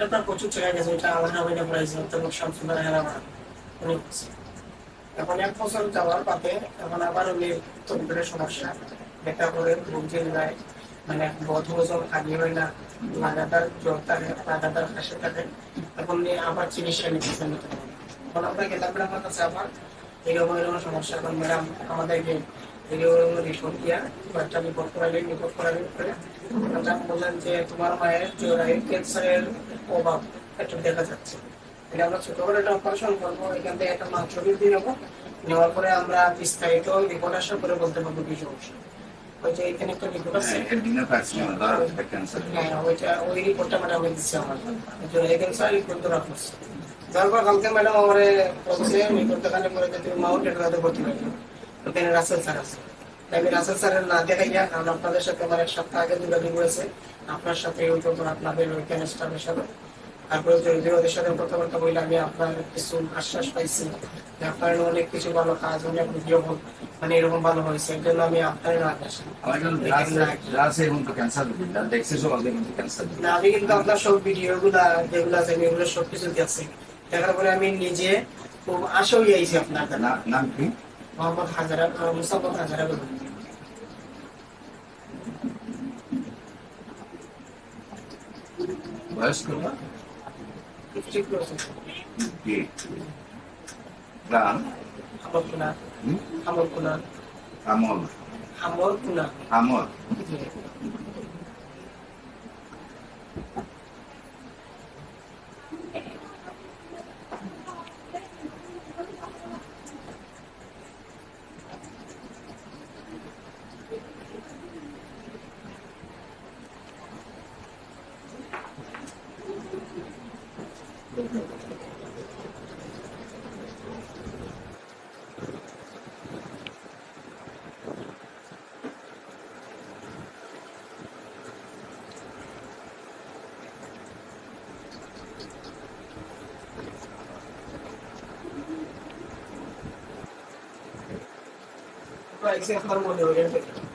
এটা আপনার প্রচুর টাকা গেছে এটা আলাদা হবে না প্রাইস তখন শামসুল্লাহ হেরাবা অনেক এখন এক বছর যাওয়ার পাতে এখন আবার ওই তন্ত্রের সমস্যা। দেখা করে ভুগছিল যায় মানে বধ ওজন খালি হয় না, লাগাতার জ্বর থাকে, লাগাতার হাসে থাকে, এখন আবার চিকিৎসা নিতেছে নতুন করে। এখন আমরা গেলাম আমার কাছে আবার এরকম এরকম সমস্যা। এখন ম্যাডাম আমাদেরকে এরকম রিপোর্ট দিয়া একটা রিপোর্ট করালেন রিপোর্ট করালেন করে ম্যাডাম বললেন যে তোমার মায়ের জোড়ায় ক্যান্সারের অভাব একটু দেখা যাচ্ছে। এটা আমরা ছোট একটা অপারেশন করব এখান থেকে একটা মাংস বৃদ্ধি নেব। নেওয়ার পরে আমরা বিস্তারিত রিপোর্ট আসার পরে বলতে পারব কি সমস্যা ওই যে এখানে একটা রিপোর্ট আছে। ক্যান্সার হ্যাঁ ওইটা ওই রিপোর্টটা ম্যাডাম দিচ্ছে আমার। জোড়ায় ক্যান্সার রিপোর্ট ধরা পড়ছে তারপর কালকে ম্যাডাম আমারে বলছে পরে তুমি মাউন্ট এটাতে ভর্তি হয়ে ওখানে রাসেল স্যার আছে। আমি রাসেল স্যারের না দেখাইয়া কারণ আপনাদের সাথে আমার এক সপ্তাহ আগে যোগাযোগ হয়েছে। আপনার সাথে ওই তখন আপনাদের ওই ক্যানেস্টারের সাথে। তারপরে ওদের সাথে কথাবার্তা বললে আমি আপনার কিছু আশ্বাস পাইছি আপনার অনেক কিছু ভালো কাজ অনেক ভিডিও মানে এরকম ভালো হয়েছে। এই জন্য আমি আপনার না আসি আমার আমি কিন্তু আপনার সব ভিডিও গুলা যেগুলো আছে আমি এগুলো সব কিছু দেখছি। দেখার পরে আমি নিজে খুব আশা হয়ে আইছি আপনার না- নাম কি? মোহাম্মদ হাজারা মুসাম্মদ হাজারা বলুন। বয়স কত? আমল কুনা। আমল কুনা। আমল। আমল কুনা। আমল। প্রাইসে আপনার মনে হয়ে গেছে